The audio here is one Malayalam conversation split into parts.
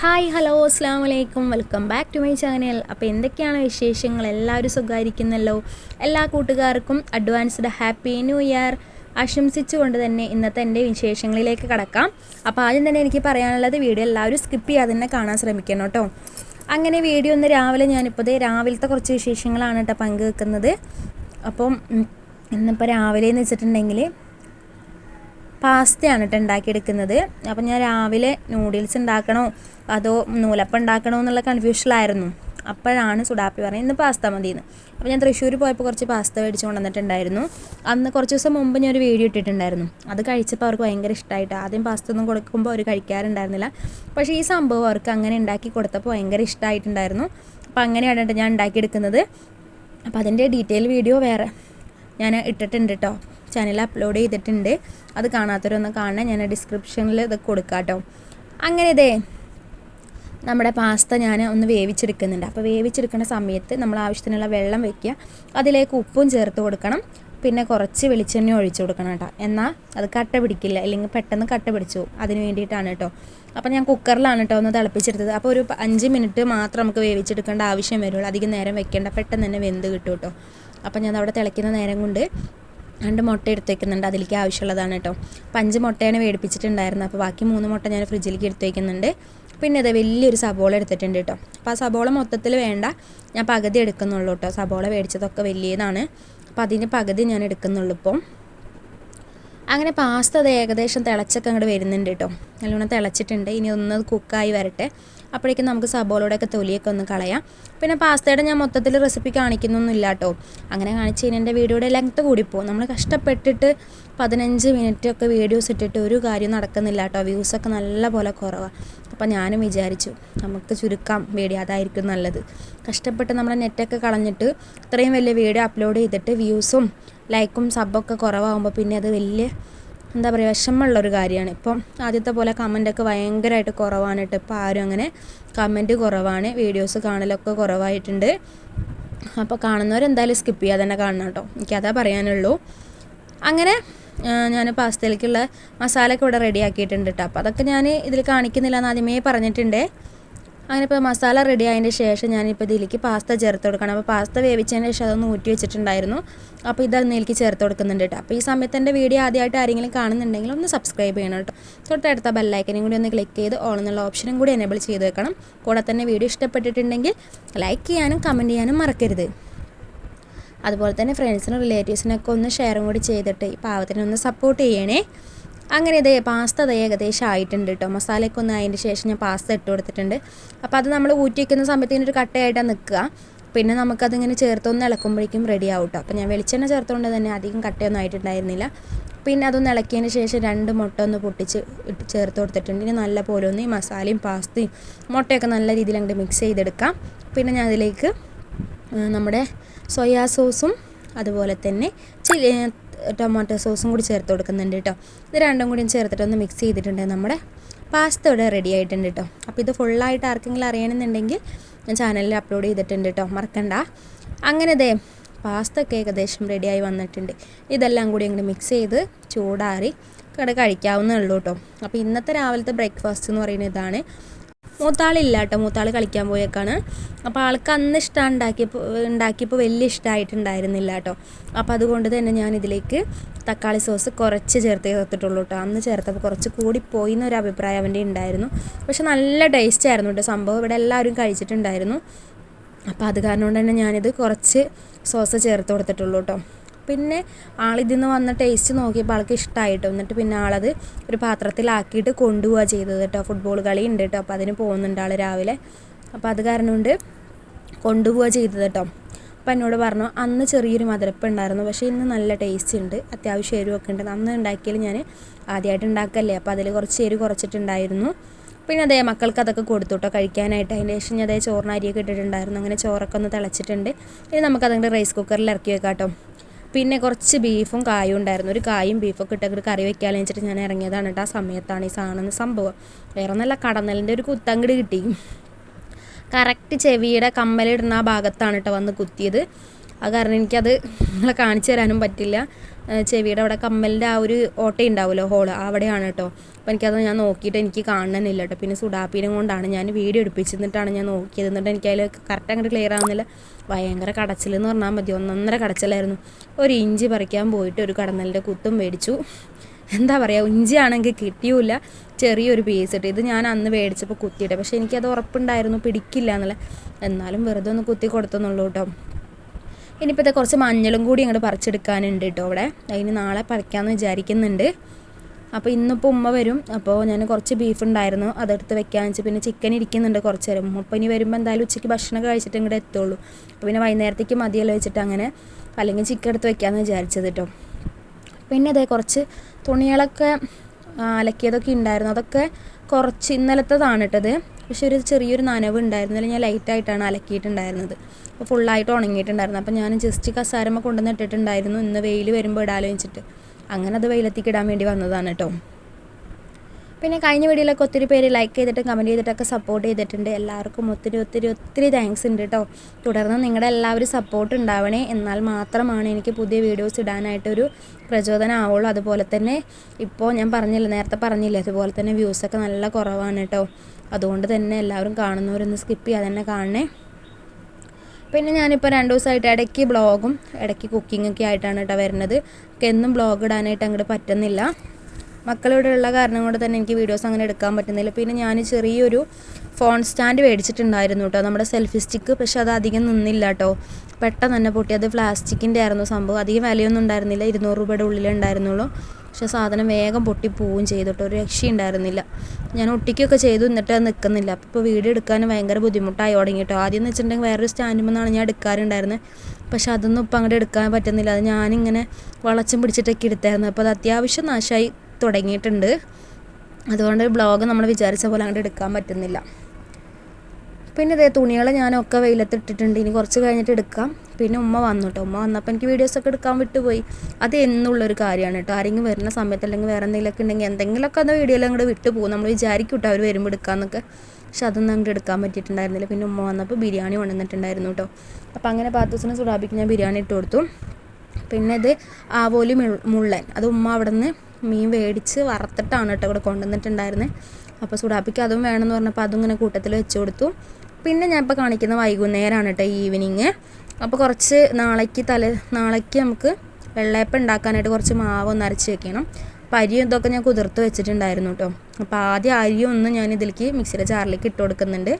ഹായ് ഹലോ അസ്സാം വലൈക്കും welcome back to my channel അപ്പോൾ എന്തൊക്കെയാണ് വിശേഷങ്ങൾ? എല്ലാവരും സുഖമായിരിക്കുന്നല്ലോ? എല്ലാ കൂട്ടുകാർക്കും അഡ്വാൻസ്ഡ് ഹാപ്പി ന്യൂ ഇയർ ആശംസിച്ചുകൊണ്ട് തന്നെ ഇന്നത്തെ എന്റെ വിശേഷങ്ങളിലേക്ക് കടക്കാം. അപ്പോൾ ആദ്യം തന്നെ എനിക്ക് പറയാനുള്ളത് വീഡിയോ എല്ലാവരും സ്കിപ്പ് ചെയ്യാതെ തന്നെ കാണാൻ ശ്രമിക്കണം കേട്ടോ. അങ്ങനെ വീഡിയോ ഒന്ന് രാവിലെ ഞാനിപ്പോൾ രാവിലത്തെ കുറച്ച് വിശേഷങ്ങളാണ് കേട്ടോ പങ്കുവെക്കുന്നത്. അപ്പം ഇന്നിപ്പോൾ രാവിലെ എന്ന് വെച്ചിട്ടുണ്ടെങ്കിൽ പാസ്തയാണ് കേട്ടോ ഉണ്ടാക്കിയെടുക്കുന്നത്. അപ്പം ഞാൻ രാവിലെ നൂഡിൽസ് ഉണ്ടാക്കണോ അതോ നൂലപ്പം ഉണ്ടാക്കണോ എന്നുള്ള കൺഫ്യൂഷനിലായിരുന്നു അപ്പോഴാണ് സുഡാപ്പി പറഞ്ഞത് ഇന്ന് പാസ്ത മതിയെന്ന്. അപ്പോൾ ഞാൻ തൃശ്ശൂർ പോയപ്പോൾ കുറച്ച് പാസ്ത മേടിച്ച് കൊണ്ടുവന്നിട്ടുണ്ടായിരുന്നു അന്ന് കുറച്ച് ദിവസം മുമ്പ് ഞാൻ ഒരു വീഡിയോ ഇട്ടിട്ടുണ്ടായിരുന്നു. അത് കഴിച്ചപ്പോൾ അവർക്ക് ഭയങ്കര ഇഷ്ടമായിട്ട് ആദ്യം പാസ്ത ഒന്നും കൊടുക്കുമ്പോൾ അവർ കഴിക്കാറുണ്ടായിരുന്നില്ല. പക്ഷേ ഈ സംഭവം അവർക്ക് അങ്ങനെ ഉണ്ടാക്കി കൊടുത്തപ്പോൾ ഭയങ്കര ഇഷ്ടമായിട്ടുണ്ടായിരുന്നു അപ്പോൾ അങ്ങനെയാണ് ഞാൻ ഉണ്ടാക്കിയെടുക്കുന്നത്. അപ്പോൾ അതിന്റെ ഡീറ്റെയിൽ വീഡിയോ വേറെ ഞാൻ ഇട്ടിട്ടുണ്ട് കേട്ടോ ചാനലിൽ അപ്ലോഡ് ചെയ്തിട്ടുണ്ട്. അത് കാണാത്തവരൊന്ന് കാണാൻ ഞാൻ ഡിസ്ക്രിപ്ഷനിൽ ഇത് കൊടുക്കാം കേട്ടോ അങ്ങനെ ഇതേ നമ്മുടെ പാസ്ത ഞാൻ ഒന്ന് വേവിച്ചെടുക്കുന്നുണ്ട്. അപ്പോൾ വേവിച്ചെടുക്കുന്ന സമയത്ത് നമ്മൾ ആവശ്യത്തിനുള്ള വെള്ളം വെക്കുക. അതിലേക്ക് ഉപ്പും ചേർത്ത് കൊടുക്കണം. പിന്നെ കുറച്ച് വെളിച്ചെണ്ണ ഒഴിച്ചു കൊടുക്കണം കേട്ടോ. എന്നാൽ അത് കട്ട പിടിക്കില്ല. അല്ലെങ്കിൽ പെട്ടെന്ന് കട്ട പിടിച്ചു. അതിന് വേണ്ടിയിട്ടാണ് കേട്ടോ. അപ്പോൾ ഞാൻ കുക്കറിലാണ് കേട്ടോ ഒന്ന് തിളപ്പിച്ചെടുത്തത്. അപ്പോൾ ഒരു അഞ്ച് മിനിറ്റ് മാത്രം നമുക്ക് വേവിച്ചെടുക്കേണ്ട ആവശ്യം വരുള്ളൂ. അധികം നേരം വെക്കേണ്ട. പെട്ടെന്ന് തന്നെ വെന്ത് കിട്ടും കേട്ടോ. അപ്പോൾ ഞാൻ അവിടെ തിളയ്ക്കുന്ന നേരം കൊണ്ട് രണ്ട് മുട്ട എടുത്ത് വെക്കുന്നുണ്ട് അതിലേക്ക് ആവശ്യമുള്ളതാണ് കേട്ടോ. അപ്പം അഞ്ച് മുട്ടയാണ് മേടിപ്പിച്ചിട്ടുണ്ടായിരുന്നത് അപ്പോൾ ബാക്കി മൂന്ന് മുട്ട ഞാൻ ഫ്രിഡ്ജിലേക്ക് എടുത്ത് വെക്കുന്നുണ്ട് പിന്നെ അതെ വലിയൊരു സബോള എടുത്തിട്ടുണ്ട് കേട്ടോ. അപ്പോൾ ആ സബോള മൊത്തത്തിൽ വേണ്ട. ഞാൻ പകുതി എടുക്കുന്നുള്ളൂ കേട്ടോ. സബോള മേടിച്ചതൊക്കെ വലിയതാണ്. അപ്പോൾ അതിന് പകുതി ഞാൻ എടുക്കുന്നുള്ളൂ ഇപ്പം. അങ്ങനെ പാസ്ത അത് ഏകദേശം തിളച്ചൊക്കെ അങ്ങോട്ട് വരുന്നുണ്ട് കേട്ടോ നല്ലോണം തിളച്ചിട്ടുണ്ട്. ഇനി ഒന്ന് കുക്കായി വരട്ടെ. അപ്പോഴേക്കും നമുക്ക് സബോളയുടെയൊക്കെ തൊലിയൊക്കെ ഒന്ന് കളയാം. പിന്നെ പാസ്തയുടെ ഞാൻ മൊത്തത്തിൽ റെസിപ്പി കാണിക്കുന്നൊന്നും ഇല്ല കേട്ടോ അങ്ങനെ കാണിച്ച് കഴിഞ്ഞാൽ എന്റെ വീഡിയോയുടെ ലെങ്ത്ത് കൂടിപ്പോവും. നമ്മൾ കഷ്ടപ്പെട്ടിട്ട് പതിനഞ്ച് മിനിറ്റ് ഒക്കെ വീഡിയോസ് ഇട്ടിട്ട് ഒരു കാര്യം നടക്കുന്നില്ല കേട്ടോ വ്യൂസൊക്കെ നല്ല പോലെ കുറവാണ് അപ്പോൾ ഞാനും വിചാരിച്ചു നമുക്ക് ചുരുക്കാം വീഡിയോ അതായിരിക്കും നല്ലത്. കഷ്ടപ്പെട്ട് നമ്മുടെ നെറ്റൊക്കെ കളഞ്ഞിട്ട് ഇത്രയും വലിയ വീഡിയോ അപ്ലോഡ് ചെയ്തിട്ട് വ്യൂസും ലൈക്കും സബൊക്കെ കുറവാകുമ്പോൾ പിന്നെ അത് വലിയ എന്താ പറയുക വിഷമമുള്ളൊരു കാര്യമാണ്. ഇപ്പം ആദ്യത്തെ പോലെ കമന്റൊക്കെ ഭയങ്കരമായിട്ട് കുറവാണ് കേട്ടോ. ഇപ്പോൾ ആരും അങ്ങനെ കമന്റ് കുറവാണ് വീഡിയോസ് കാണലൊക്കെ കുറവായിട്ടുണ്ട്. അപ്പോൾ കാണുന്നവരെന്തായാലും സ്കിപ്പ് ചെയ്യാതെ തന്നെ കാണണം കേട്ടോ. എനിക്കതാ പറയാനുള്ളൂ. അങ്ങനെ ഞാൻ പാസ്തയിലേക്കുള്ള മസാലയൊക്കെ ഇവിടെ റെഡി ആക്കിയിട്ടുണ്ട് കേട്ടോ അപ്പോൾ അതൊക്കെ ഞാൻ ഇതിൽ കാണിക്കുന്നില്ല എന്ന് ആദ്യമേ പറഞ്ഞിട്ടുണ്ട്. അങ്ങനെ ഇപ്പോൾ മസാല റെഡി ആയതിന്റെ ശേഷം ഞാനിപ്പോൾ ഇതിലേക്ക് പാസ്ത ചേർത്ത് കൊടുക്കണം. അപ്പോൾ പാസ്ത വേവിച്ചതിന് ശേഷം അതൊന്ന് ഊറ്റി വെച്ചിട്ടുണ്ടായിരുന്നു. അപ്പോൾ ഇത് എനിക്ക് ചേർത്ത് കൊടുക്കുന്നുണ്ട് കേട്ടോ അപ്പോൾ ഈ സമയത്ത് എന്റെ വീഡിയോ ആദ്യമായിട്ട് ആരെങ്കിലും കാണുന്നുണ്ടെങ്കിൽ ഒന്ന് സബ്സ്ക്രൈബ് ചെയ്യണം കേട്ടോ തൊട്ടടുത്ത ബെല്ലൈക്കനും കൂടി ഒന്ന് ക്ലിക്ക് ചെയ്ത് ഓൾ എന്നുള്ള ഓപ്ഷനും കൂടി എനേബിൾ ചെയ്ത് വെക്കണം. കൂടെ തന്നെ വീഡിയോ ഇഷ്ടപ്പെട്ടിട്ടുണ്ടെങ്കിൽ ലൈക്ക് ചെയ്യാനും കമന്റ് ചെയ്യാനും മറക്കരുത്. അതുപോലെ തന്നെ ഫ്രണ്ട്സിനും റിലേറ്റീവ്സിനൊക്കെ ഒന്ന് ഷെയറും കൂടി ചെയ്തിട്ട് ഈ പാവത്തിനെ ഒന്ന് സപ്പോർട്ട് ചെയ്യണേ. അങ്ങനെ ഇതേ പാസ്ത അത് ഏകദേശം ആയിട്ടുണ്ട് കേട്ടോ മസാലയൊക്കെ ഒന്ന് അതിന്റെ ശേഷം ഞാൻ പാസ്ത ഇട്ട് കൊടുത്തിട്ടുണ്ട്. അപ്പോൾ അത് നമ്മൾ ഊറ്റി വയ്ക്കുന്ന സമയത്ത് ഇങ്ങനെ ഒരു കട്ടയായിട്ടാണ് നിൽക്കുക പിന്നെ നമുക്കതിങ്ങനെ ചേർത്തൊന്ന് ഇളക്കുമ്പോഴേക്കും റെഡി ആവും കേട്ടോ അപ്പോൾ ഞാൻ വെളിച്ചെണ്ണ ചേർത്തുകൊണ്ട് തന്നെ അധികം കട്ടയൊന്നും ആയിട്ടുണ്ടായിരുന്നില്ല. പിന്നെ അതൊന്ന് ഇളക്കിയതിന് ശേഷം രണ്ട് മുട്ട ഒന്ന് പൊട്ടിച്ച് ഇട്ട് ചേർത്ത് കൊടുത്തിട്ടുണ്ട്. ഇനി നല്ല പോലെ ഒന്ന് ഈ മസാലയും പാസ്തയും മുട്ടയൊക്കെ നല്ല രീതിയിൽ അങ്ങോട്ട് മിക്സ് ചെയ്തെടുക്കാം. പിന്നെ ഞാൻ അതിലേക്ക് നമ്മുടെ സോയാ സോസും അതുപോലെ തന്നെ ചില്ലി ടൊമാറ്റോ സോസും കൂടി ചേർത്ത് കൊടുക്കുന്നുണ്ട് കേട്ടോ. ഇത് രണ്ടും കൂടി ചേർത്തിട്ട് ഒന്ന് മിക്സ് ചെയ്തിട്ടുണ്ട് നമ്മുടെ പാസ്ത ഇവിടെ റെഡി ആയിട്ടുണ്ട് കേട്ടോ. അപ്പോൾ ഇത് ഫുള്ളായിട്ട് ആർക്കെങ്കിലും അറിയണമെന്നുണ്ടെങ്കിൽ ഞാൻ ചാനലിൽ അപ്ലോഡ് ചെയ്തിട്ടുണ്ട് കേട്ടോ. മറക്കണ്ട. അങ്ങനെ ദേ പാസ്ത ഒക്കെ ഏകദേശം റെഡിയായി വന്നിട്ടുണ്ട്. ഇതെല്ലാം കൂടി അങ്ങോട്ട് മിക്സ് ചെയ്ത് ചൂടാറി കട കഴിക്കാവുന്നേ ഉള്ളൂ കേട്ടോ. അപ്പോൾ ഇന്നത്തെ രാവിലത്തെ ബ്രേക്ക്ഫാസ്റ്റ് എന്ന് പറയുന്നത് ഇതാണ് മൂത്താളില്ല കേട്ടോ മൂത്താൾ കളിക്കാൻ പോയേക്കാണ്. അപ്പോൾ ആൾക്ക് അന്ന് ഇഷ്ടം ഉണ്ടാക്കിയപ്പോൾ ഉണ്ടാക്കിയപ്പോൾ വലിയ ഇഷ്ടമായിട്ടുണ്ടായിരുന്നില്ല കേട്ടോ അപ്പോൾ അതുകൊണ്ട് തന്നെ ഞാൻ ഇതിലേക്ക് തക്കാളി സോസ് കുറച്ച് ചേർത്ത് ചേർത്തിട്ടുള്ളൂ കേട്ടോ അന്ന് ചേർത്തപ്പോൾ കുറച്ച് കൂടിപ്പോയി എന്നൊരു അഭിപ്രായം അവന്റെ ഉണ്ടായിരുന്നു. പക്ഷെ നല്ല ടേസ്റ്റ് ആയിരുന്നു കേട്ടോ സംഭവം ഇവിടെ എല്ലാവരും കഴിച്ചിട്ടുണ്ടായിരുന്നു. അപ്പോൾ അത് കാരണം കൊണ്ട് തന്നെ ഞാനിത് കുറച്ച് സോസ് ചേർത്ത് കൊടുത്തിട്ടുള്ളൂ കേട്ടോ പിന്നെ ആളിതിൽ നിന്ന് വന്ന ടേസ്റ്റ് നോക്കിയപ്പോൾ ആൾക്ക് ഇഷ്ടമായിട്ടോ എന്നിട്ട് പിന്നെ ആളത് ഒരു പാത്രത്തിലാക്കിയിട്ട് കൊണ്ടുപോവുക ചെയ്തത് കേട്ടോ ഫുട്ബോൾ കളി ഉണ്ട് കേട്ടോ അപ്പോൾ അതിന് പോകുന്നുണ്ട് ആൾ രാവിലെ. അപ്പോൾ അത് കാരണം കൊണ്ട് കൊണ്ടുപോവുക ചെയ്തത് കേട്ടോ അപ്പം എന്നോട് പറഞ്ഞു അന്ന് ചെറിയൊരു മധുരപ്പ് ഉണ്ടായിരുന്നു. പക്ഷേ ഇന്ന് നല്ല ടേസ്റ്റ് ഉണ്ട്. അത്യാവശ്യം എരിവൊക്കെ ഉണ്ട്. അന്ന് ഉണ്ടാക്കിയാൽ ഞാൻ ആദ്യമായിട്ട് ഉണ്ടാക്കല്ലേ. അപ്പോൾ അതിൽ കുറച്ച് എരിവ് കുറച്ചിട്ടുണ്ടായിരുന്നു. പിന്നെ അതേ മക്കൾക്ക് അതൊക്കെ കൊടുത്തു കേട്ടോ കഴിക്കാനായിട്ട്. അതിന്റെ ശേഷം ഞാൻ അതേ ചോറിന് അരിയൊക്കെ ഇട്ടിട്ടുണ്ടായിരുന്നു. അങ്ങനെ ചോറൊക്കെ ഒന്ന് തിളച്ചിട്ടുണ്ട്. ഇനി നമുക്കതിന്റെ റൈസ് കുക്കറിൽ ഇറക്കി വെക്കാം കേട്ടോ പിന്നെ കുറച്ച് ബീഫും കായും ഉണ്ടായിരുന്നു. ഒരു കായും ബീഫൊക്കെ ഇട്ടൊക്കെ കറി വെക്കാമെന്ന് വെച്ചിട്ട് ഞാൻ ഇറങ്ങിയതാണ് കേട്ടോ ആ സമയത്താണ് ഈ സാധനം സംഭവം. വേറെ നല്ല കടന്നലിന്റെ ഒരു കുത്തങ്ങട് കിട്ടി. കറക്റ്റ് ചെവിയുടെ കമ്മലിടുന്ന ആ ഭാഗത്താണ് കേട്ടോ വന്ന് കുത്തിയത്. അത് കാരണം എനിക്കത് നിങ്ങളെ കാണിച്ചു തരാനും പറ്റില്ല. ചെവിയുടെ അവിടെ കമ്മലിന്റെ ആ ഒരു ഓട്ട ഉണ്ടാവുമല്ലോ ഹോൾ അവിടെയാണ് കേട്ടോ. അപ്പോൾ എനിക്കത് ഞാൻ നോക്കിയിട്ട് എനിക്ക് കാണണമെന്നില്ല കേട്ടോ. പിന്നെ സുഡാപ്പീനെ കൊണ്ടാണ് ഞാൻ വീഡിയോ എടുപ്പിച്ചിരുന്നിട്ടാണ് ഞാൻ നോക്കിയത്. എന്നിട്ട് എനിക്ക് അതിൽ കറക്റ്റ് അങ്ങോട്ട് ക്ലിയർ ആവുന്നില്ല. ഭയങ്കര കടച്ചിലെന്ന് പറഞ്ഞാൽ മതി. ഒന്നൊന്നര കടച്ചിലായിരുന്നു. ഒരു ഇഞ്ചി പറിക്കാൻ പോയിട്ട് ഒരു കടന്നലിന്റെ കുത്തും മേടിച്ചു. എന്താ പറയുക ഇഞ്ചിയാണെങ്കിൽ കിട്ടിയൂല ചെറിയൊരു പീസ് ഇട്ട്. ഇത് ഞാൻ അന്ന് മേടിച്ചപ്പോൾ കുത്തിയിട്ട്. പക്ഷേ എനിക്കത് ഉറപ്പുണ്ടായിരുന്നു. പിടിക്കില്ല എന്നുള്ള എന്നാലും വെറുതെ ഒന്ന് കുത്തി കൊടുത്തെന്നുള്ളൂ കേട്ടോ. ഇനിയിപ്പോൾ ഇത് കുറച്ച് മഞ്ഞളും കൂടി അങ്ങോട്ട് പറിച്ചെടുക്കാനുണ്ട് കേട്ടോ അവിടെ അതിന് നാളെ പറിക്കാമെന്ന് വിചാരിക്കുന്നുണ്ട്. അപ്പോൾ ഇന്നിപ്പോൾ ഉമ്മ വരും. അപ്പോൾ ഞാൻ കുറച്ച് ബീഫ് ഉണ്ടായിരുന്നു. അതെടുത്ത് വെക്കാമെന്ന് വെച്ച് പിന്നെ ചിക്കൻ ഇരിക്കുന്നുണ്ട് കുറച്ച് നേരം. ഉമ്മ ഇനി വരുമ്പോൾ എന്തായാലും ഉച്ചയ്ക്ക് ഭക്ഷണം കഴിച്ചിട്ട് ഇങ്ങോട്ട് എത്തുള്ളൂ. അപ്പോൾ പിന്നെ വൈകുന്നേരത്തേക്ക് മതിയല്ലോ വെച്ചിട്ട് അങ്ങനെ. അല്ലെങ്കിൽ ചിക്കൻ എടുത്ത് വെക്കാമെന്ന് വിചാരിച്ചത് കേട്ടോ പിന്നെ അതേ കുറച്ച് തുണികളൊക്കെ അലക്കിയതൊക്കെ ഉണ്ടായിരുന്നു. അതൊക്കെ കുറച്ച് ഇന്നലത്തതാണ് ഇട്ടത് പക്ഷെ ഒരു ചെറിയൊരു നനവ് ഉണ്ടായിരുന്നില്ല. ഞാൻ ലൈറ്റായിട്ടാണ് അലക്കിയിട്ടുണ്ടായിരുന്നത്. അപ്പോൾ ഫുള്ളായിട്ട് ഉണങ്ങിയിട്ടുണ്ടായിരുന്നു. അപ്പോൾ ഞാൻ ജസ്റ്റ് കസാരമ്മ കൊണ്ടുവന്ന് ഇട്ടിട്ടുണ്ടായിരുന്നു. ഇന്ന് വെയിൽ വരുമ്പോൾ ഇടാലോ വെച്ചിട്ട്. അങ്ങനെ അത് വെയിലത്തേക്ക് ഇടാൻ വേണ്ടി വന്നതാണ് കേട്ടോ പിന്നെ കഴിഞ്ഞ വീഡിയോയിലൊക്കെ ഒത്തിരി പേര് ലൈക്ക് ചെയ്തിട്ടും കമന്റ് ചെയ്തിട്ടൊക്കെ സപ്പോർട്ട് ചെയ്തിട്ടുണ്ട്. എല്ലാവർക്കും ഒത്തിരി ഒത്തിരി ഒത്തിരി താങ്ക്സ് ഉണ്ട് കേട്ടോ തുടർന്ന് നിങ്ങളുടെ എല്ലാവരും സപ്പോർട്ട് ഉണ്ടാവണേ. എന്നാൽ മാത്രമാണ് എനിക്ക് പുതിയ വീഡിയോസ് ഇടാനായിട്ടൊരു പ്രചോദനം ആവുള്ളൂ. അതുപോലെ തന്നെ ഇപ്പോൾ ഞാൻ പറഞ്ഞില്ല നേരത്തെ പറഞ്ഞില്ല അതുപോലെ തന്നെ വ്യൂസൊക്കെ നല്ല കുറവാണ് കേട്ടോ അതുകൊണ്ട് തന്നെ എല്ലാവരും കാണുന്നവരൊന്ന് സ്കിപ്പ് ചെയ്യാതെ തന്നെ കാണണേ. പിന്നെ ഞാനിപ്പോൾ രണ്ട് ദിവസമായിട്ട് ഇടയ്ക്ക് ബ്ലോഗും ഇടയ്ക്ക് കുക്കിങ്ങൊക്കെ ആയിട്ടാണ് കേട്ടോ വരുന്നത്. എന്നും ബ്ലോഗ് ഇടാനായിട്ട് അങ്ങോട്ട് പറ്റുന്നില്ല. മക്കളിവിടെ ഉള്ള കാരണം കൊണ്ട് തന്നെ എനിക്ക് വീഡിയോസ് അങ്ങനെ എടുക്കാൻ പറ്റുന്നില്ല. പിന്നെ ഞാൻ ചെറിയൊരു ഫോൺ സ്റ്റാൻഡ് മേടിച്ചിട്ടുണ്ടായിരുന്നു കേട്ടോ നമ്മുടെ സെൽഫി സ്റ്റിക്ക് പക്ഷെ അത് അധികം നിന്നില്ല കേട്ടോ പെട്ടെന്ന് തന്നെ പൊട്ടി. അത് പ്ലാസ്റ്റിക്കിന്റെ ആയിരുന്നു സംഭവം. അധികം വിലയൊന്നും ഉണ്ടായിരുന്നില്ല. ഇരുന്നൂറ് രൂപയുടെ ഉള്ളിലേ ഉണ്ടായിരുന്നുള്ളൂ. പക്ഷെ സാധനം വേഗം പൊട്ടി പോവുകയും ചെയ്തു കേട്ടോ ഒരു രക്ഷയുണ്ടായിരുന്നില്ല. ഞാൻ ഒട്ടിക്കൊക്കെ ചെയ്തു എന്നിട്ട് അത് നിൽക്കുന്നില്ല അപ്പോൾ ഇപ്പോൾ വീഡിയോ എടുക്കാൻ ഭയങ്കര ബുദ്ധിമുട്ടായി തുടങ്ങി കേട്ടോ ആദ്യം എന്ന് വെച്ചിട്ടുണ്ടെങ്കിൽ വേറൊരു സ്റ്റാൻഡിൽ നിന്നാണ് ഞാൻ എടുക്കാറുണ്ടായിരുന്നത് പക്ഷെ അതൊന്നും ഇപ്പം അങ്ങോട്ട് എടുക്കാൻ പറ്റുന്നില്ല. അത് ഞാനിങ്ങനെ വളച്ചും പിടിച്ചിട്ടൊക്കെ എടുത്തായിരുന്നു. അപ്പോൾ അത് അത്യാവശ്യം നാശമായി തുടങ്ങിയിട്ടുണ്ട്. അതുകൊണ്ട് ബ്ലോഗ് നമ്മൾ വിചാരിച്ച പോലെ അങ്ങോട്ട് എടുക്കാൻ പറ്റുന്നില്ല. പിന്നെ ഇതേ തുണികൾ ഞാനൊക്കെ വെയിലത്തിട്ടിട്ടുണ്ട്. ഇനി കുറച്ച് കഴിഞ്ഞിട്ട് എടുക്കാം. പിന്നെ ഉമ്മ വന്നു കേട്ടോ ഉമ്മ വന്നപ്പോൾ എനിക്ക് വീഡിയോസൊക്കെ എടുക്കാൻ വിട്ടുപോയി. അത് എന്നുള്ളൊരു കാര്യമാണ് കേട്ടോ ആരെങ്കിലും വരുന്ന സമയത്ത് അല്ലെങ്കിൽ വേറെ എന്തെങ്കിലുമൊക്കെ ഉണ്ടെങ്കിൽ എന്തെങ്കിലുമൊക്കെ അത് വീഡിയോയിൽ അങ്ങോട്ട് വിട്ടു പോകും നമ്മൾ വിചാരിക്കും കേട്ടോ അവർ വരുമ്പോൾ എടുക്കാമെന്നൊക്കെ പക്ഷെ അതൊന്നും അങ്ങോട്ട് എടുക്കാൻ പറ്റിയിട്ടുണ്ടായിരുന്നില്ല. പിന്നെ ഉമ്മ വന്നപ്പോൾ ബിരിയാണി കൊണ്ടുവന്നിട്ടുണ്ടായിരുന്നു കേട്ടോ അപ്പോൾ അങ്ങനെ പാത്തൂസിനെ സുഡാബിക്ക് ഞാൻ ബിരിയാണി ഇട്ട് കൊടുത്തു. പിന്നെ ഇത് ആവോലി മുള്ളൻ. അത് ഉമ്മ അവിടെ നിന്ന് മീൻ മേടിച്ച് വറുത്തിട്ടാണ് കേട്ടോ ഇവിടെ കൊണ്ടുവന്നിട്ടുണ്ടായിരുന്നത് അപ്പോൾ സുഡാപ്പിക്ക് അതും വേണമെന്ന് പറഞ്ഞപ്പോൾ അതും ഇങ്ങനെ കൂട്ടത്തിൽ വെച്ച് കൊടുത്തു. പിന്നെ ഞാൻ ഇപ്പോൾ കാണിക്കുന്ന വൈകുന്നേരമാണ് കേട്ടോ ഈവനിങ് അപ്പോൾ കുറച്ച് നാളേക്ക് തല നാളേക്ക് നമുക്ക് വെള്ളയപ്പം ഉണ്ടാക്കാനായിട്ട് കുറച്ച് മാവ് ഒന്ന് അരച്ച് വെക്കണം. അരിയും ഇതൊക്കെ ഞാൻ കുതിർത്ത് വെച്ചിട്ടുണ്ടായിരുന്നു കേട്ടോ അപ്പോൾ ആദ്യം അരിയും ഒന്ന് ഞാൻ ഇതിലേക്ക് മിക്സിയുടെ ജാറിലേക്ക് ഇട്ട് കൊടുക്കുന്നുണ്ട്.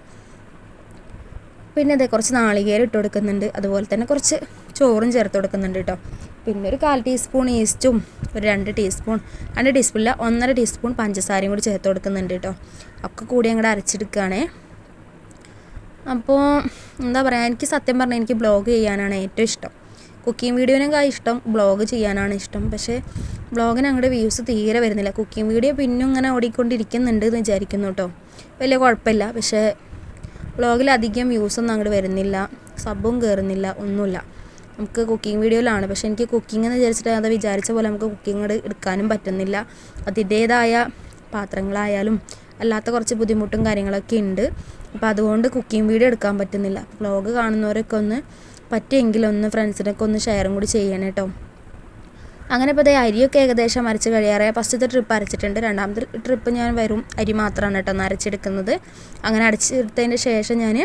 പിന്നെ അതേ കുറച്ച് നാളികേരം ഇട്ട് കൊടുക്കുന്നുണ്ട്. അതുപോലെ തന്നെ കുറച്ച് ചോറും ചേർത്ത് കൊടുക്കുന്നുണ്ട് കേട്ടോ പിന്നെ ഒരു കാൽ ടീസ്പൂൺ ഈസ്റ്റും ഒരു രണ്ട് ടീസ്പൂൺ രണ്ട് ടീസ്പൂണില്ല ഒന്നര ടീസ്പൂൺ പഞ്ചസാരയും കൂടി ചേർത്ത് കൊടുക്കുന്നുണ്ട് കേട്ടോ ഒക്കെ കൂടി അങ്ങോട്ട് അരച്ചെടുക്കുകയാണേ അപ്പോൾ എന്താ പറയുക എനിക്ക് സത്യം പറഞ്ഞാൽ എനിക്ക് ബ്ലോഗ് ചെയ്യാനാണ് ഏറ്റവും ഇഷ്ടം. കുക്കിംഗ് വീഡിയോനേക്കാൾ ഇഷ്ടം ബ്ലോഗ് ചെയ്യാനാണ് ഇഷ്ടം. പക്ഷേ ബ്ലോഗിന് അങ്ങോട്ട് വ്യൂസ് തീരെ വരുന്നില്ല. കുക്കിംഗ് വീഡിയോ പിന്നും ഇങ്ങനെ ഓടിക്കൊണ്ടിരിക്കുന്നുണ്ട് എന്ന് വിചാരിക്കുന്നു കേട്ടോ വലിയ കുഴപ്പമില്ല. പക്ഷേ ബ്ലോഗിൽ അധികം വ്യൂസൊന്നും അങ്ങോട്ട് വരുന്നില്ല. സബും കയറുന്നില്ല ഒന്നുമില്ല. നമുക്ക് കുക്കിംഗ് വീഡിയോയിലാണ്. പക്ഷേ എനിക്ക് കുക്കിംഗ് എന്ന് വിചാരിച്ചിട്ട് അത് വിചാരിച്ച പോലെ നമുക്ക് കുക്കിംഗ് എടുക്കാനും പറ്റുന്നില്ല. അതിന്റേതായ പാത്രങ്ങളായാലും അല്ലാത്ത കുറച്ച് ബുദ്ധിമുട്ടും കാര്യങ്ങളൊക്കെ ഉണ്ട്. അപ്പോൾ അതുകൊണ്ട് കുക്കിംഗ് വീഡിയോ എടുക്കാൻ പറ്റുന്നില്ല. വ്ളോഗ് കാണുന്നവരൊക്കെ ഒന്ന് പറ്റുമെങ്കിൽ ഒന്ന് ഫ്രണ്ട്സിനൊക്കെ ഒന്ന് ഷെയറും കൂടി ചെയ്യണം കേട്ടോ അങ്ങനെ ഇപ്പോൾ ദേ അരിയൊക്കെ ഏകദേശം അരച്ച് കഴിയാറായി. ഫസ്റ്റത്തെ ട്രിപ്പ് അരച്ചിട്ടുണ്ട്. രണ്ടാമത്തെ ട്രിപ്പ് ഞാൻ വരും അരി മാത്രമാണ് കേട്ടോ ഒന്ന് അരച്ചെടുക്കുന്നത്. അങ്ങനെ അരച്ചെടുത്തതിന് ശേഷം ഞാൻ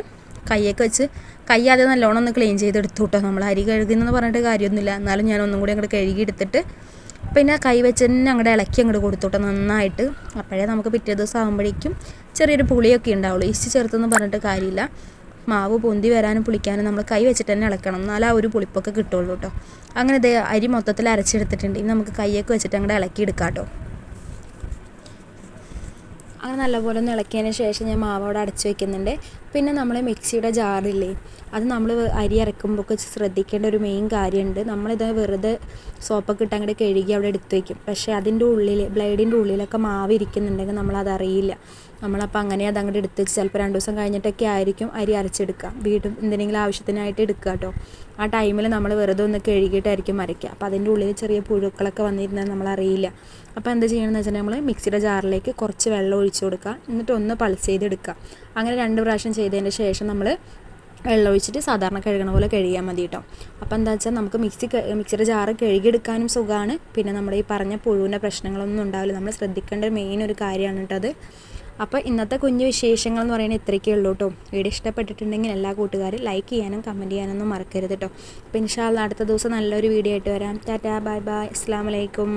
കൈയൊക്കെ വെച്ച് കൈ ആദ്യം നല്ലോണം ഒന്ന് ക്ലീൻ ചെയ്തെടുത്തു കേട്ടോ നമ്മൾ അരി കഴുകുന്നെന്ന് പറഞ്ഞിട്ട് കാര്യമൊന്നുമില്ല. എന്നാലും ഞാൻ ഒന്നും കൂടി അങ്ങോട്ട് കഴുകി എടുത്തിട്ട് പിന്നെ കൈ വെച്ച് തന്നെ അങ്ങോട്ട് ഇളക്കി അങ്ങോട്ട് കൊടുത്തു കേട്ടോ നന്നായിട്ട്. അപ്പോഴേ നമുക്ക് പിറ്റേ ദിവസം ആകുമ്പോഴേക്കും ചെറിയൊരു പുളിയൊക്കെ ഉണ്ടാവുള്ളൂ. ഈസ്റ്റ് ചേർത്തെന്ന് പറഞ്ഞിട്ട് കാര്യമില്ല. മാവ് പൊന്തി വരാനും പുളിക്കാനും നമ്മൾ കൈ വെച്ചിട്ട് തന്നെ ഇളക്കണം. എന്നാലേ ആ ഒരു പുളിപ്പൊക്കെ കിട്ടുള്ളൂ കേട്ടോ അങ്ങനെ ഇത് അരി മൊത്തത്തിൽ അരച്ചെടുത്തിട്ടുണ്ട്. ഇനി നമുക്ക് കൈയൊക്കെ വെച്ചിട്ട് അങ്ങോട്ട് ഇളക്കി എടുക്കാം കേട്ടോ അങ്ങനെ നല്ലപോലെ ഒന്ന് ഇളക്കിയതിന് ശേഷം ഞാൻ മാവ് അവിടെ അടച്ചു വെക്കുന്നുണ്ട്. പിന്നെ നമ്മൾ മിക്സിയുടെ ജാറില്ലേ അത് നമ്മൾ അരി ഇറക്കുമ്പോൾ ഒക്കെ ശ്രദ്ധിക്കേണ്ട ഒരു മെയിൻ കാര്യമുണ്ട്. നമ്മളിത് വെറുതെ സോപ്പൊക്കെ ഇട്ട് അങ്ങോട്ട് കഴുകി അവിടെ എടുത്ത് വയ്ക്കും പക്ഷേ അതിന്റെ ഉള്ളിൽ ബ്ലേഡിന്റെ ഉള്ളിലൊക്കെ മാവ് ഇരിക്കുന്നുണ്ടെങ്കിൽ നമ്മളത് അറിയില്ല. നമ്മളപ്പോൾ അങ്ങനെ അത് അങ്ങോട്ട് എടുത്ത് ചിലപ്പോൾ രണ്ട് ദിവസം കഴിഞ്ഞിട്ടൊക്കെ ആയിരിക്കും അരി അരച്ചെടുക്കുക വീടും എന്തെങ്കിലും ആവശ്യത്തിനായിട്ട് എടുക്കുക കേട്ടോ ആ ടൈമിൽ നമ്മൾ വെറുതെ ഒന്ന് കഴുകിയിട്ടായിരിക്കും അരയ്ക്കുക അപ്പോൾ അതിന്റെ ഉള്ളിൽ ചെറിയ പുഴുക്കളൊക്കെ വന്നിരുന്നാൽ നമ്മളറിയില്ല. അപ്പോൾ എന്താ ചെയ്യണമെന്ന് വെച്ചാൽ നമ്മൾ മിക്സിയുടെ ജാറിലേക്ക് കുറച്ച് വെള്ളം ഒഴിച്ചു കൊടുക്കുക എന്നിട്ട് ഒന്ന് പൾസ് ചെയ്തെടുക്കുക അങ്ങനെ രണ്ട് പ്രാവശ്യം ചെയ്തതിന് ശേഷം നമ്മൾ വെള്ളം ഒഴിച്ചിട്ട് സാധാരണ കഴുകണ പോലെ കഴുകിയാൽ മതി കേട്ടോ അപ്പോൾ എന്താ വെച്ചാൽ നമുക്ക് മിക്സി മിക്സിയുടെ ജാറ് കഴുകിയെടുക്കാനും സുഖമാണ് പിന്നെ നമ്മുടെ ഈ പറഞ്ഞ പുഴുവിന്റെ പ്രശ്നങ്ങളൊന്നും ഉണ്ടാവില്ല. നമ്മൾ ശ്രദ്ധിക്കേണ്ട മെയിൻ ഒരു കാര്യമാണ് കേട്ടോ അത് അപ്പോൾ ഇന്നത്തെ കുഞ്ഞു വിശേഷങ്ങൾ എന്ന് പറയുന്നത് ഇത്രയൊക്കെ ഉള്ളൂ കേട്ടോ. വീഡിയോ ഇഷ്ടപ്പെട്ടിട്ടുണ്ടെങ്കിൽ എല്ലാ കൂട്ടുകാരും ലൈക്ക് ചെയ്യാനും കമന്റ് ചെയ്യാനൊന്നും മറക്കരുത് കേട്ടോ. അപ്പോൾ ഇൻഷാല്ല അടുത്ത ദിവസം നല്ലൊരു വീഡിയോ ആയിട്ട് വരാം. ടാറ്റാ ബൈ ബൈ അസ്സാം വലൈക്കും